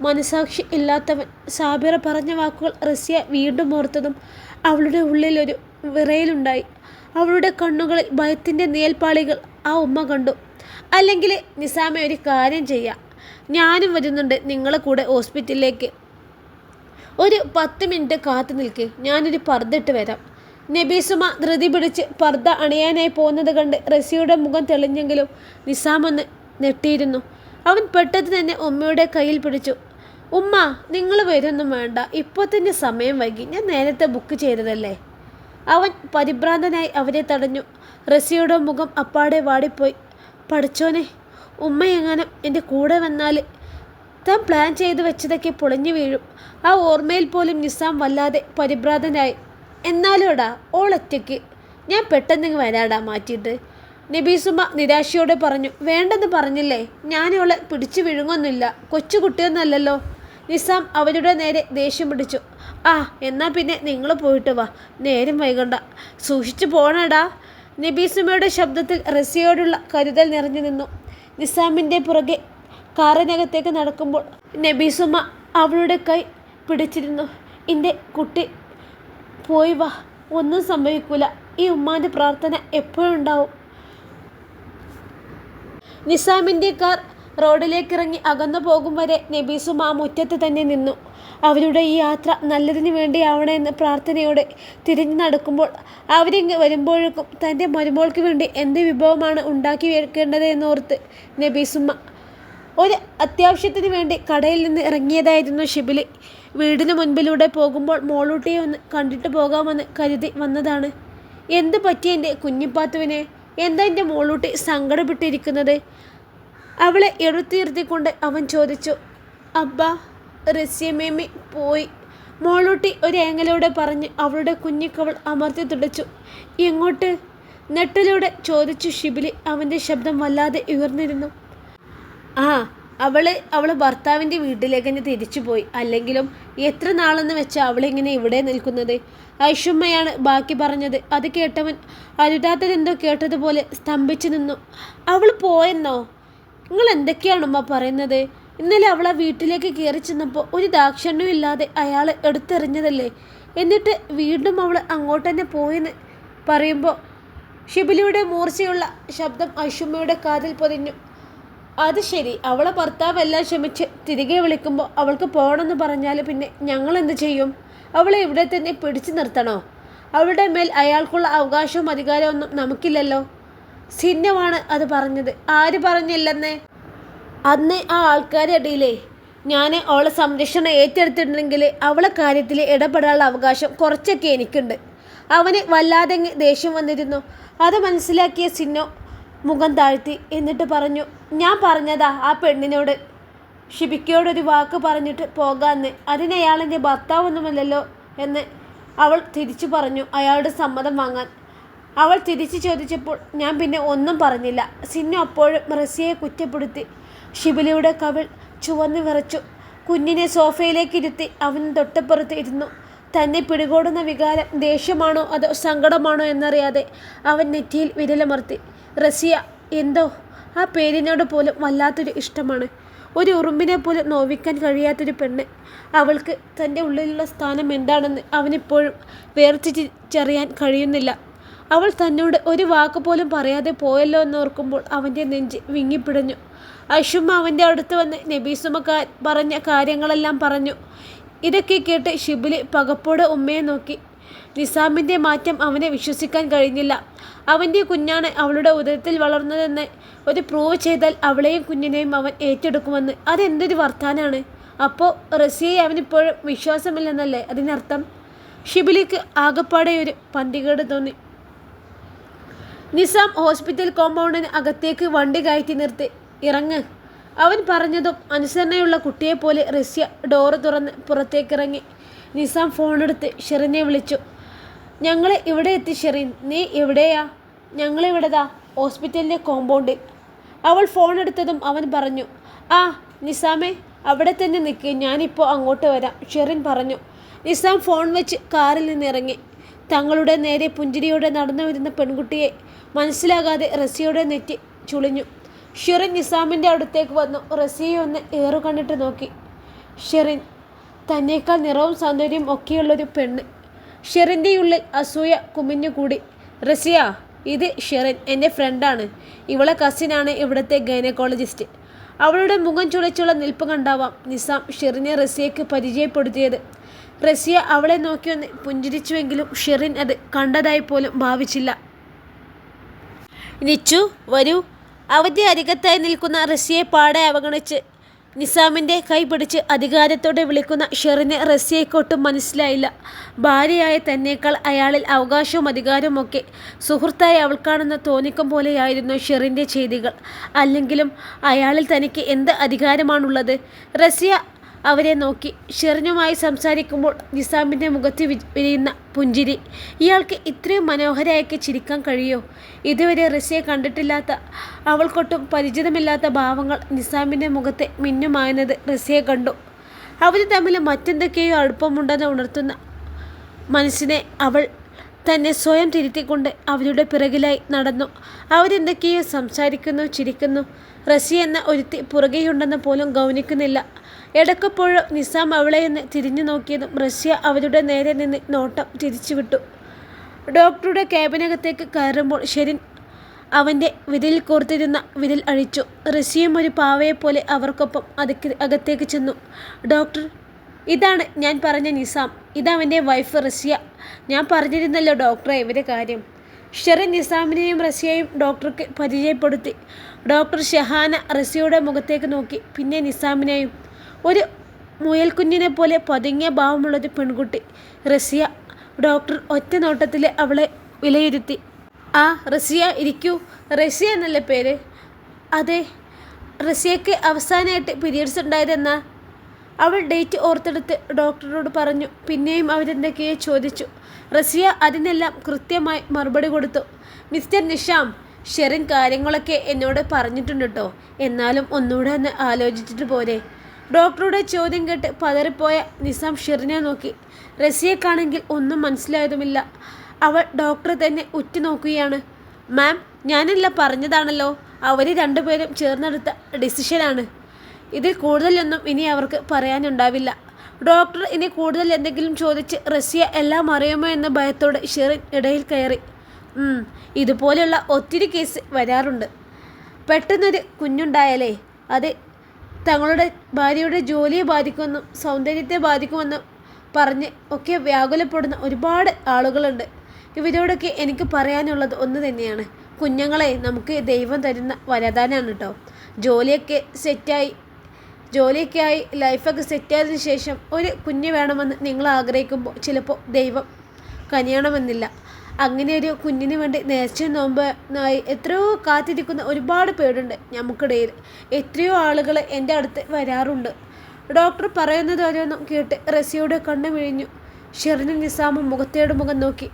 [SPEAKER 1] മനസാക്ഷി ഇല്ലാത്തവൻ. സാബിറ പറഞ്ഞ വാക്കുകൾ റസ്യ വീണ്ടും ഓർത്തതും അവളുടെ ഉള്ളിലൊരു വിറയിലുണ്ടായി. അവളുടെ കണ്ണുകളിൽ ഭയത്തിന്റെ നേൽപ്പാളികൾ ആ ഉമ്മ കണ്ടു. അല്ലെങ്കിൽ നിസാമ ഒരു കാര്യം ചെയ്യാം. ഞാനും വരുന്നുണ്ട് നിങ്ങളെ കൂടെ ഹോസ്പിറ്റലിലേക്ക്. ഒരു പത്ത് മിനിറ്റ് കാത്തു നിൽക്ക്. ഞാനൊരു പർദ്ദ വരാം. നബീസുമ ധൃതി പിടിച്ച് പർദ്ദ അണിയാനായി പോകുന്നത് കണ്ട് റസിയുടെ മുഖം തെളിഞ്ഞെങ്കിലും നിസാമൊന്ന് നെട്ടിയിരുന്നു അവൻ പെട്ടെന്ന് തന്നെ ഉമ്മയുടെ കയ്യിൽ പിടിച്ചു. ഉമ്മ നിങ്ങൾ വരുമൊന്നും വേണ്ട. ഇപ്പോൾ തന്നെ സമയം വൈകി. ഞാൻ നേരത്തെ ബുക്ക് ചെയ്തതല്ലേ? അവൻ പരിഭ്രാന്തനായി അവരെ തടഞ്ഞു. റസിയുടെ മുഖം അപ്പാടെ വാടിപ്പോയി. പഠിച്ചോനെ ഉമ്മ എങ്ങനെ എന്റെ കൂടെ വന്നാൽ താൻ പ്ലാൻ ചെയ്തു വെച്ചതൊക്കെ പൊളിഞ്ഞു വീഴും. ആ ഓർമ്മയിൽ പോലും നിസാം വല്ലാതെ പരിഭ്രാന്തനായി. എന്നാലോടാ ഓളൊറ്റയ്ക്ക് ഞാൻ പെട്ടെന്ന് വരാടാ മാറ്റിയിട്ട്. നബീസുമ നിരാശയോടെ പറഞ്ഞു വേണ്ടെന്ന് പറഞ്ഞില്ലേ? ഞാനവളെ പിടിച്ചു വിഴുങ്ങൊന്നുമില്ല. കൊച്ചുകുട്ടിയൊന്നല്ലല്ലോ നിസാം അവരുടെ നേരെ ദേഷ്യം പിടിച്ചു. ആ എന്നാൽ പിന്നെ നിങ്ങൾ പോയിട്ട് വാ. നേരം വൈകണ്ട. സൂക്ഷിച്ചു പോണടാ. നബീസുമയുടെ ശബ്ദത്തിൽ റസിയോടുള്ള കരുതൽ നിറഞ്ഞു നിന്നു. നിസാമിന്റെ പുറകെ കാറിനകത്തേക്ക് നടക്കുമ്പോൾ നബീസുമ അവളുടെ കൈ പിടിച്ചിരുന്നു. എന്റെ കുട്ടി പോയി വാ. ഒന്നും സംഭവിക്കൂല. ഈ ഉമ്മാന്റെ പ്രാർത്ഥന എപ്പോഴും ഉണ്ടാവും. നിസാമിന്റെ കാർ റോഡിലേക്ക് ഇറങ്ങി അകന്നു പോകും വരെ നബീസും ആ മുറ്റത്ത് തന്നെ നിന്നു. അവരുടെ ഈ യാത്ര നല്ലതിന് വേണ്ടിയാവണമെന്ന് പ്രാർത്ഥനയോടെ തിരിഞ്ഞു നടക്കുമ്പോൾ അവരിങ്ങ് വരുമ്പോഴേക്കും തന്റെ മരുമോൾക്ക് വേണ്ടി എന്ത് വിഭവമാണ് ഉണ്ടാക്കി വെക്കേണ്ടത് എന്നോർത്ത് നബീസുമ്മ ഒരു അത്യാവശ്യത്തിന് വേണ്ടി കടയിൽ നിന്ന് ഇറങ്ങിയതായിരുന്നു ഷിബിലി. വീടിന് മുൻപിലൂടെ പോകുമ്പോൾ മോളൂട്ടിയെ ഒന്ന് കണ്ടിട്ട് പോകാമെന്ന് കരുതി വന്നതാണ്. എന്ത് പറ്റി എന്റെ കുഞ്ഞിപ്പാത്തുവിനെ? എന്താ എന്റെ മോളൂട്ടി സങ്കടപ്പെട്ടിരിക്കുന്നത്? അവളെ എടുത്തിരുത്തിക്കൊണ്ട് അവൻ ചോദിച്ചു. അബ്ബ റസ്യമേമി പോയി. മോളൂട്ടി ഒരു ഏങ്ങലോടെ പറഞ്ഞ് അവളുടെ കുഞ്ഞിക്കവൾ അമർത്തി തുടച്ചു. എങ്ങോട്ട്? നെട്ടലോടെ ചോദിച്ചു ഷിബിലി. അവന്റെ ശബ്ദം വല്ലാതെ ഉയർന്നിരുന്നു. ആ അവൾ അവൾ ഭർത്താവിന്റെ വീട്ടിലേക്ക് തന്നെ തിരിച്ചു പോയി. അല്ലെങ്കിലും എത്ര നാളെന്ന് വെച്ചാൽ അവളിങ്ങനെ ഇവിടെ നിൽക്കുന്നത്? ഐഷുമ്മയാണ് ബാക്കി പറഞ്ഞത്. അത് കേട്ടവൻ അരുതാത്തതെന്തോ കേട്ടതുപോലെ സ്തംഭിച്ചു നിന്നു. അവൾ പോയെന്നോ? നിങ്ങൾ എന്തൊക്കെയാണ് ഉമ്മ പറയുന്നത്? ഇന്നലെ അവൾ ആ വീട്ടിലേക്ക് കയറി ചെന്നപ്പോൾ ഒരു ദാക്ഷണ്യം ഇല്ലാതെ അയാൾ എടുത്തെറിഞ്ഞതല്ലേ? എന്നിട്ട് വീണ്ടും അവൾ അങ്ങോട്ട് തന്നെ പോയെന്ന് പറയുമ്പോൾ ഷിബിലിയുടെ മൂർച്ചയുള്ള ശബ്ദം ഐഷുമ്മയുടെ കാതിൽ പൊതിഞ്ഞു. അത് ശരി. അവളെ ഭർത്താവ് എല്ലാം ക്ഷമിച്ച് തിരികെ വിളിക്കുമ്പോൾ അവൾക്ക് പോകണമെന്ന് പറഞ്ഞാൽ പിന്നെ ഞങ്ങൾ എന്ത് ചെയ്യും? അവളെ ഇവിടെ തന്നെ പിടിച്ചു നിർത്തണോ? അവളുടെ മേൽ അയാൾക്കുള്ള അവകാശവും അധികാരവും നമുക്കില്ലല്ലോ. സിന്നമാണ് അത് പറഞ്ഞത്. ആര് പറഞ്ഞില്ലെന്നേ? അന്ന് ആ ആൾക്കാരുടെ ഇടയിലേ ഞാൻ അവളെ സംരക്ഷണം ഏറ്റെടുത്തിട്ടുണ്ടെങ്കിൽ അവളെ കാര്യത്തിൽ ഇടപെടാനുള്ള അവകാശം കുറച്ചൊക്കെ എനിക്കുണ്ട്. അവന് വല്ലാതെ ദേഷ്യം വന്നിരുന്നു. അത് മനസ്സിലാക്കിയ സിന്നോ മുഖം താഴ്ത്തി എന്നിട്ട് പറഞ്ഞു ഞാൻ പറഞ്ഞതാ ആ പെണ്ണിനോട്. ഷിബിക്കയോടൊരു വാക്ക് പറഞ്ഞിട്ട് പോകാമെന്ന് അതിന് അയാൾ എന്റെ ഭർത്താവൊന്നുമല്ലല്ലോ എന്ന് അവൾ തിരിച്ചു പറഞ്ഞു അയാളുടെ സമ്മതം വാങ്ങാൻ. അവൾ തിരിച്ചു ചോദിച്ചപ്പോൾ ഞാൻ പിന്നെ ഒന്നും പറഞ്ഞില്ല. സിന്നു അപ്പോഴും റസിയെ കുറ്റപ്പെടുത്തി. ഷിബിലിയുടെ കവിൾ ചുവന്നു വിറച്ചു. കുഞ്ഞിനെ സോഫയിലേക്ക് ഇരുത്തി അവൻ തൊട്ടപ്പുറത്ത് ഇരുന്നു. തന്നെ പിടികൂടുന്ന വികാരം ദേഷ്യമാണോ അതോ സങ്കടമാണോ എന്നറിയാതെ അവൻ നെറ്റിയിൽ വിരലമർത്തി. റസിയ എന്തോ? ആ പേരിനോട് പോലും വല്ലാത്തൊരു ഇഷ്ടമാണ്. ഒരു ഉറുമ്പിനെ പോലെ നോവിക്കാൻ കഴിയാത്തൊരു പെണ്ണ്. അവൾക്ക് തന്റെ ഉള്ളിലുള്ള സ്ഥാനം എന്താണെന്ന് അവനിപ്പോഴും വേർതിരിച്ചറിയാൻ കഴിയുന്നില്ല. അവൾ തന്നോട് ഒരു വാക്ക് പോലും പറയാതെ പോയല്ലോ എന്നോർക്കുമ്പോൾ അവന്റെ നെഞ്ച് വിങ്ങിപ്പിടഞ്ഞു. അശുമ അവന്റെ അടുത്ത് വന്ന് നബീസുമക്കാർ പറഞ്ഞ കാര്യങ്ങളെല്ലാം പറഞ്ഞു. ഇതൊക്കെ കേട്ട് ഷിബിലി പകപ്പോടെ ഉമ്മയെ നോക്കി. നിസാമിന്റെ മാറ്റം അവനെ വിശ്വസിക്കാൻ കഴിഞ്ഞില്ല. അവന്റെ കുഞ്ഞാണ് അവളുടെ ഉദരത്തിൽ വളർന്നതെന്ന് ഒരു പ്രൂവ് ചെയ്താൽ അവളെയും കുഞ്ഞിനെയും അവൻ ഏറ്റെടുക്കുമെന്ന്. അതെന്തൊരു വർത്താനാണ്? അപ്പോൾ റസിയെ അവനിപ്പോഴും വിശ്വാസമില്ലെന്നല്ലേ അതിനർത്ഥം? ഷിബിലിക്ക് ആകപ്പാടെ ഒരു പന്തികേട് തോന്നി. നിസാം ഹോസ്പിറ്റൽ കോമ്പൗണ്ടിന് അകത്തേക്ക് വണ്ടി കയറ്റി നിർത്തി. ഇറങ്ങ്. അവൻ പറഞ്ഞതും അനുസരണയുള്ള കുട്ടിയെപ്പോലെ റസ്യ ഡോറ് തുറന്ന് പുറത്തേക്കിറങ്ങി. നിസാം ഫോണെടുത്ത് ഷെറിനെ വിളിച്ചു. ഞങ്ങൾ ഇവിടെ എത്തി ഷെറിൻ. നീ എവിടെയാ? ഞങ്ങളിവിടെതാ ഹോസ്പിറ്റലിന്റെ കോമ്പൗണ്ടിൽ അവൾ ഫോൺ എടുത്തതും അവൻ പറഞ്ഞു ആ നിസാമേ അവിടെ തന്നെ നിൽക്ക് ഞാനിപ്പോൾ അങ്ങോട്ട് വരാം. ഷെറിൻ പറഞ്ഞു. നിസാം ഫോൺ വെച്ച് കാറിൽ നിന്നിറങ്ങി. തങ്ങളുടെ നേരെ പുഞ്ചിരിയോടെ നടന്നു വരുന്ന പെൺകുട്ടിയെ മനസ്സിലാകാതെ റസിയുടെ നെറ്റി ചുളിഞ്ഞു. ഷെറിൻ നിസാമിന്റെ അടുത്തേക്ക് വന്നു. റസിയെ ഒന്ന് ഏറു കണ്ടിട്ട് നോക്കി. ഷെറിൻ തന്നേക്കാൾ നിറവും സൗന്ദര്യവും ഒക്കെയുള്ളൊരു പെണ്ണ്. ഷെറിന്റെ ഉള്ളിൽ അസൂയ കുമിഞ്ഞുകൂടി. റസിയ ഇത് ഷെറിൻ എന്റെ ഫ്രണ്ടാണ്. ഇവളെ കസിനാണ് ഇവിടുത്തെ ഗൈനക്കോളജിസ്റ്റ്. അവളുടെ മുഖം ചുളിച്ചുള്ള നിൽപ്പ് കണ്ടാവാം നിസാം ഷെറിനെ റസിയയ്ക്ക് പരിചയപ്പെടുത്തിയത്. റസിയ അവളെ നോക്കിയൊന്ന് പുഞ്ചിരിച്ചുവെങ്കിലും ഷെറിൻ അത് കണ്ടതായി പോലും ഭാവിച്ചില്ല. നിച്ചു വരൂ. അവധി അരികത്തായി നിൽക്കുന്ന റസിയെ പാടെ അവഗണിച്ച് നിസാമിന്റെ കൈ പിടിച്ച് അധികാരത്തോടെ വിളിക്കുന്ന ഷെറിന് റസിയയ്ക്കൊട്ടും മനസ്സിലായില്ല. ഭാര്യയായ തന്നേക്കാൾ അയാളിൽ അവകാശവും അധികാരവുമൊക്കെ സുഹൃത്തായി അവൾക്കാണെന്ന് തോന്നിക്കും പോലെയായിരുന്നു ഷെറിന്റെ ചെയ്തികൾ. അല്ലെങ്കിലും അയാളിൽ തനിക്ക് എന്ത് അധികാരമാണുള്ളത്? റസിയ അവരെ നോക്കി ഷെറിനുമായി സംസാരിക്കുമ്പോൾ നിസാമിന്റെ മുഖത്ത് വിരിയുന്ന പുഞ്ചിരി. ഇയാൾക്ക് ഇത്രയും മനോഹരയൊക്കെ ചിരിക്കാൻ കഴിയോ? ഇതുവരെ റസിയെ കണ്ടിട്ടില്ലാത്ത അവൾക്കൊട്ടും പരിചിതമില്ലാത്ത ഭാവങ്ങൾ നിസാമിന്റെ മുഖത്തെ മിന്നുമായുന്നത് റസിയെ കണ്ടു. അവർ തമ്മിൽ മറ്റെന്തൊക്കെയോ അടുപ്പമുണ്ടെന്ന് ഉണർത്തുന്ന മനസ്സിനെ അവൾ തന്നെ സ്വയം തിരുത്തിക്കൊണ്ട് അവരുടെ പിറകിലായി നടന്നു. അവരെന്തൊക്കെയോ സംസാരിക്കുന്നു ചിരിക്കുന്നു. റസി എന്ന ഒരുത്തി പുറകെയുണ്ടെന്ന് പോലും ഗൗനിക്കുന്നില്ല. ഇടയ്ക്കപ്പോഴും നിസാം അവളെ നിന്ന് തിരിഞ്ഞു നോക്കിയതും റഷ്യ അവരുടെ നേരെ നിന്ന് നോട്ടം തിരിച്ചുവിട്ടു. ഡോക്ടറുടെ ക്യാബിനകത്തേക്ക് കയറുമ്പോൾ ഷെരിൻ അവന്റെ വിരലിൽ കോർത്തിരുന്ന വിരൽ അഴിച്ചു. റഷ്യയും ഒരു പാവയെപ്പോലെ അവർക്കൊപ്പം അതക്ക് അകത്തേക്ക് ചെന്നു. ഡോക്ടർ ഇതാണ് ഞാൻ പറഞ്ഞ നിസാം. ഇതവന്റെ wife Russia. ഞാൻ പറഞ്ഞിരുന്നല്ലോ ഡോക്ടറെ ഇവരെ കാര്യം. ഷെറിൻ നിസാമിനെയും റഷ്യയും ഡോക്ടർക്ക് പരിചയപ്പെടുത്തി. ഡോക്ടർ ഷഹാന റഷ്യയുടെ മുഖത്തേക്ക് നോക്കി. പിന്നെ നിസാമിനെയും ഒരു മുയൽക്കുഞ്ഞിനെ പോലെ പതുങ്ങിയ ഭാവമുള്ളൊരു പെൺകുട്ടി റസിയ. ഡോക്ടർ ഒറ്റ നോട്ടത്തിൽ അവളെ വിലയിരുത്തി. ആ റസിയ ഇരിക്കൂ. റസിയ എന്നല്ലേ പേര്? അതെ. റസിയയ്ക്ക് അവസാനമായിട്ട് പീരീഡ്സ് ഉണ്ടായതെന്നാ? അവൾ ഡേറ്റ് ഓർത്തെടുത്ത് ഡോക്ടറോട് പറഞ്ഞു. പിന്നെയും അവരെന്തൊക്കെയോ ചോദിച്ചു. റസിയ അതിനെല്ലാം കൃത്യമായി മറുപടി കൊടുത്തു. മിസ്റ്റർ നിഷാം ഷെറിൻ കാര്യങ്ങളൊക്കെ എന്നോട് പറഞ്ഞിട്ടുണ്ട് കേട്ടോ എന്നാലും ഒന്നുകൂടെ ഒന്ന് ആലോചിച്ചിട്ട് പോരെ. ഡോക്ടറുടെ ചോദ്യം കേട്ട് പതറിപ്പോയ നിസാം ഷെറിനെ നോക്കി. റസിയക്കാണെങ്കിൽ ഒന്നും മനസ്സിലായതുമില്ല. അവൾ ഡോക്ടറെ തന്നെ ഉറ്റുനോക്കുകയാണ് മാം ഞാനല്ല പറഞ്ഞതാണല്ലോ. അവർ രണ്ടുപേരും ചേർന്നെടുത്ത ഡിസിഷനാണ്. ഇതിൽ കൂടുതലൊന്നും ഇനി അവർക്ക് പറയാനുണ്ടാവില്ല. ഡോക്ടർ ഇനി കൂടുതൽ എന്തെങ്കിലും ചോദിച്ച് റസിയ എല്ലാം അറിയുമോ എന്ന ഭയത്തോടെ ഷെറിൻ ഇടയിൽ കയറി. "ഉം, ഇതുപോലെയുള്ള ഒത്തിരി കേസ് വരാറുണ്ട്. പെട്ടെന്നൊരു കുഞ്ഞുണ്ടായാലേ അത് തങ്ങളുടെ ഭാര്യയുടെ ജോലിയെ ബാധിക്കുമെന്നും സൗന്ദര്യത്തെ ബാധിക്കുമെന്നും പറഞ്ഞ് ഒക്കെ വ്യാകുലപ്പെടുന്ന ഒരുപാട് ആളുകളുണ്ട്. ഇവരോടൊക്കെ എനിക്ക് പറയാനുള്ളത് ഒന്ന് തന്നെയാണ്. കുഞ്ഞുങ്ങളെ നമുക്ക് ദൈവം തരുന്ന വരദാനാണ് കേട്ടോ ജോലിയൊക്കെ സെറ്റായി ജോലിയൊക്കെ ആയി ലൈഫൊക്കെ സെറ്റായതിനു ശേഷം ഒരു കുഞ്ഞ് വേണമെന്ന് നിങ്ങൾ ആഗ്രഹിക്കുമ്പോൾ ചിലപ്പോൾ ദൈവം കനിയണമെന്നില്ല. അങ്ങനെ ഒരു കുഞ്ഞിന് വേണ്ടി നേർച്ച നോമ്പായി എത്രയോ കാത്തിരിക്കുന്ന ഒരുപാട് പേരുണ്ട് നമുക്കിടയിൽ എത്രയോ ആളുകൾ എന്റെ അടുത്ത് വരാറുണ്ട്. ഡോക്ടർ പറയുന്നത് ഓരോന്നും കേട്ട് റസിയുടെ കണ്ണു മിഴിഞ്ഞു ഷെറിനു നിസാമും മുഖത്തേട് മുഖം നോക്കി.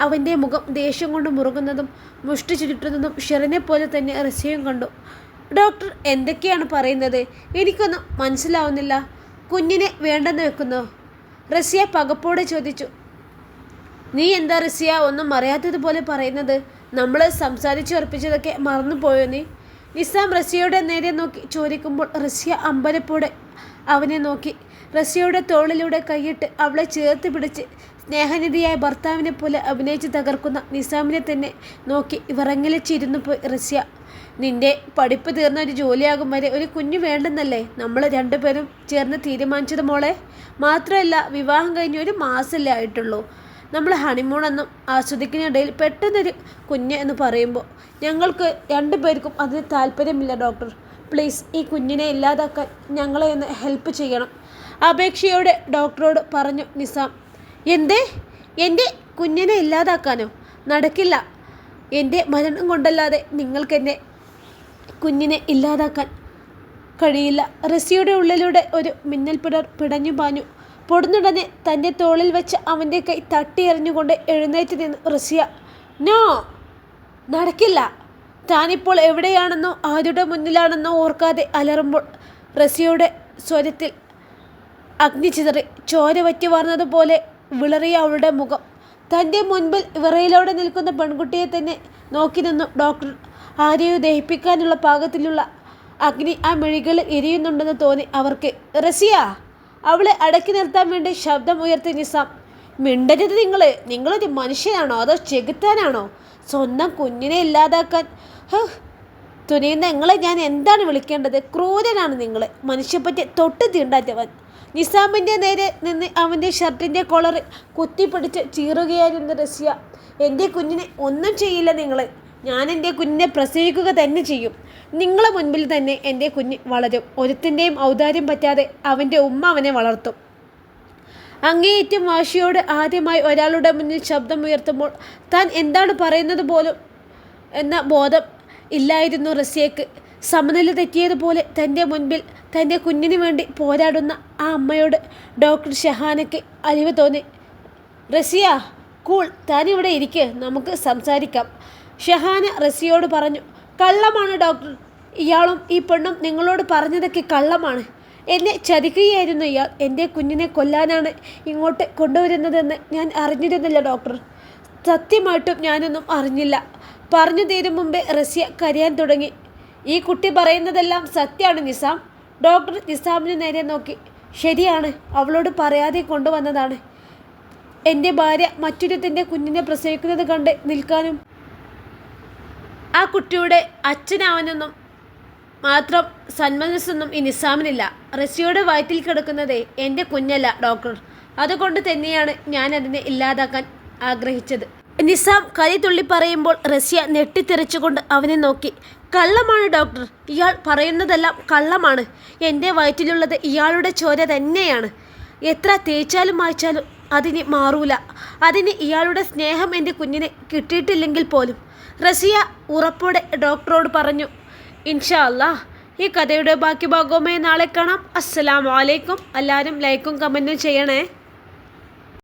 [SPEAKER 1] അവന്റെ മുഖം ദേഷ്യം കൊണ്ട് മുറുകുന്നതും മുഷ്ടി ചുരുട്ടുന്നതും ഷെറിനെ പോലെ തന്നെ റസിയും കണ്ടു. ഡോക്ടർ എന്തൊക്കെയാണ് പറയുന്നത്? എനിക്കൊന്നും മനസ്സിലാവുന്നില്ല. കുഞ്ഞിനെ വേണ്ടെന്ന് വെക്കുന്നു? റസിയ പകപ്പോടെ ചോദിച്ചു. നീ എന്താ റസിയ ഒന്നും അറിയാത്തതുപോലെ പറയുന്നത്? നമ്മൾ സംസാരിച്ചുറപ്പിച്ചതൊക്കെ മറന്നുപോയോ നീ? നിസാം റസിയയുടെ നേരെ നോക്കി ചോദിക്കുമ്പോൾ റസിയ അമ്പരപ്പോടെ അവനെ നോക്കി. റസിയയുടെ തോളിലൂടെ കൈയിട്ട് അവളെ ചേർത്ത് പിടിച്ച് സ്നേഹനിധിയായ ഭർത്താവിനെ പോലെ അഭിനയിച്ച് തകർക്കുന്ന നിസാമിനെ തന്നെ നോക്കി വിറങ്ങലിച്ചിരുന്നു പോയി റസിയ. നിന്റെ പഠിപ്പ് തീർന്ന ഒരു ജോലിയാകും വരെ ഒരു കുഞ്ഞു വേണ്ടെന്നല്ലേ? നമ്മൾ രണ്ടുപേരും ചേർന്ന് തീരുമാനിച്ചത് മോളെ? മാത്രമല്ല വിവാഹം കഴിഞ്ഞ് ഒരു മാസമല്ലേ ആയിട്ടുള്ളൂ. നമ്മൾ ഹണിമൂൺ എന്നും ആസ്വദിക്കുന്നതിനിടയിൽ പെട്ടെന്നൊരു കുഞ്ഞ് എന്ന് പറയുമ്പോൾ ഞങ്ങൾക്ക് രണ്ടു പേർക്കും അതിന് താല്പര്യമില്ല ഡോക്ടർ. പ്ലീസ് ഈ കുഞ്ഞിനെ ഇല്ലാതാക്കാൻ ഞങ്ങളെ ഒന്ന് ഹെൽപ്പ് ചെയ്യണം. അപേക്ഷയോടെ ഡോക്ടറോട് പറഞ്ഞു നിസാം എന്തേ? എന്റെ കുഞ്ഞിനെ ഇല്ലാതാക്കാനോ? നടക്കില്ല. എന്റെ മരണം കൊണ്ടല്ലാതെ നിങ്ങൾക്കെന്നെ കുഞ്ഞിനെ ഇല്ലാതാക്കാൻ കഴിയില്ല. റസിയുടെ ഉള്ളിലൂടെ ഒരു മിന്നൽ പിടർ പിടഞ്ഞു പാഞ്ഞു പൊടുന്നുടനെ തന്റെ തോളിൽ വെച്ച് അവന്റെ കൈ തട്ടിയെറിഞ്ഞുകൊണ്ട് എഴുന്നേറ്റ് നിന്ന് റസിയ. നോ നടക്കില്ല. താനിപ്പോൾ എവിടെയാണെന്നോ ആരുടെ മുന്നിലാണെന്നോ ഓർക്കാതെ അലറുമ്പോൾ റസിയുടെ സ്വരത്തിൽ അഗ്നി ചിതറി ചോര വറ്റി വാർന്നതുപോലെ വിളറിയ അവളുടെ മുഖം. തന്റെ മുൻപിൽ വിറയിലോടെ നിൽക്കുന്ന പെൺകുട്ടിയെ തന്നെ നോക്കി നിന്നു ഡോക്ടർ. ആരെയോ ദഹിപ്പിക്കാനുള്ള പാകത്തിലുള്ള അഗ്നി ആ മെഴികളിൽ എരിയുന്നുണ്ടെന്ന് തോന്നി അവർക്ക്. റസിയ അവളെ അടക്കി നിർത്താൻ വേണ്ടി ശബ്ദം ഉയർത്തി നിസാം. മിണ്ടരുത് നിങ്ങൾ നിങ്ങളൊരു മനുഷ്യനാണോ അതോ ചെകുത്താനാണോ? സ്വന്തം കുഞ്ഞിനെ ഇല്ലാതാക്കാൻ. തുനിയുന്ന നിങ്ങളെ ഞാൻ എന്താണ് വിളിക്കേണ്ടത്? ക്രൂരനാണ് നിങ്ങൾ മനുഷ്യപ്പറ്റി തൊട്ട് തീണ്ടാറ്റവൻ നിസാമിന്റെ നേരെ നിന്ന് അവന്റെ ഷർട്ടിന്റെ കോളർ കുത്തിപ്പിടിച്ച് ചീറുകയായിരുന്നു റസിയ. എന്റെ കുഞ്ഞിനെ ഒന്നും ചെയ്യില്ല നിങ്ങൾ ഞാൻ എന്റെ കുഞ്ഞിനെ പ്രസവിക്കുക തന്നെ ചെയ്യും. നിങ്ങളെ മുൻപിൽ തന്നെ എന്റെ കുഞ്ഞ് വളരും. ഒരുത്തിന്റെയും ഔദാര്യം പറ്റാതെ അവന്റെ ഉമ്മ അവനെ വളർത്തും. അങ്ങേയറ്റം വാശിയോട് ആദ്യമായി ഒരാളുടെ മുന്നിൽ ശബ്ദം ഉയർത്തുമ്പോൾ താൻ എന്താണ് പറയുന്നത് പോലും എന്ന ബോധം ഇല്ലായിരുന്നു റസിയക്ക് സമനില തെറ്റിയതുപോലെ തന്റെ മുൻപിൽ തന്റെ കുഞ്ഞിന് വേണ്ടി പോരാടുന്ന ആ അമ്മയോട് ഡോക്ടർ ഷഹാനയ്ക്ക് അലിവ് തോന്നി. റസിയ കൂൾ താനിവിടെ ഇരിക്ക്. നമുക്ക് സംസാരിക്കാം. ഷഹാന റസിയോട് പറഞ്ഞു കള്ളമാണ് ഡോക്ടർ. ഇയാളും ഈ പെണ്ണും നിങ്ങളോട് പറഞ്ഞതൊക്കെ കള്ളമാണ്. എന്നെ ചതിക്കുകയായിരുന്നു ഇയാൾ. എന്റെ കുഞ്ഞിനെ കൊല്ലാനാണ് ഇങ്ങോട്ട് കൊണ്ടുവരുന്നതെന്ന് ഞാൻ അറിഞ്ഞിരുന്നില്ല ഡോക്ടർ. സത്യമായിട്ടും ഞാനൊന്നും അറിഞ്ഞില്ല. പറഞ്ഞു തീരും മുമ്പേ റസിയ കരയാൻ തുടങ്ങി. ഈ കുട്ടി പറയുന്നതെല്ലാം സത്യമാണ് നിസാം. ഡോക്ടർ നിസാമിന് നേരെ നോക്കി. ശരിയാണ് അവളോട് പറയാതെ കൊണ്ടുവന്നതാണ്. എന്റെ ഭാര്യ മറ്റൊരുത്തിന്റെ കുഞ്ഞിനെ പ്രസവിക്കുന്നത് കണ്ട് നിൽക്കാനും ആ കുട്ടിയുടെ അച്ഛനാവാനൊന്നും മാത്രം സന്മനസ്സൊന്നും ഈ നിസാമിനില്ല. റസിയുടെ വയറ്റിൽ കിടക്കുന്നതേ എന്റെ കുഞ്ഞല്ല ഡോക്ടർ. അതുകൊണ്ട് തന്നെയാണ് ഞാൻ അതിനെ ഇല്ലാതാക്കാൻ ആഗ്രഹിച്ചത്. നിസാം കലി തുള്ളി പറയുമ്പോൾ റസിയ നെട്ടിത്തെറിച്ചുകൊണ്ട് അവനെ നോക്കി. കള്ളമാണ് ഡോക്ടർ. ഇയാൾ പറയുന്നതെല്ലാം കള്ളമാണ്. എന്റെ വയറ്റിലുള്ളത് ഇയാളുടെ ചോര തന്നെയാണ്. എത്ര തേച്ചാലും മായ്ച്ചാലും അതിന് മാറൂല. അതിന് ഇയാളുടെ സ്നേഹം എന്റെ കുഞ്ഞിനെ കിട്ടിയിട്ടില്ലെങ്കിൽ പോലും. റസിയ ഉറപ്പോടെ ഡോക്ടറോട് പറഞ്ഞു ഇൻഷാ അല്ലാ ഈ കഥയുടെ ബാക്കി ഭാഗവുമായി നാളെ കാണാം. അസ്സലാമു അലൈക്കും. എല്ലാവരും ലൈക്കും കമന്റും ചെയ്യണേ.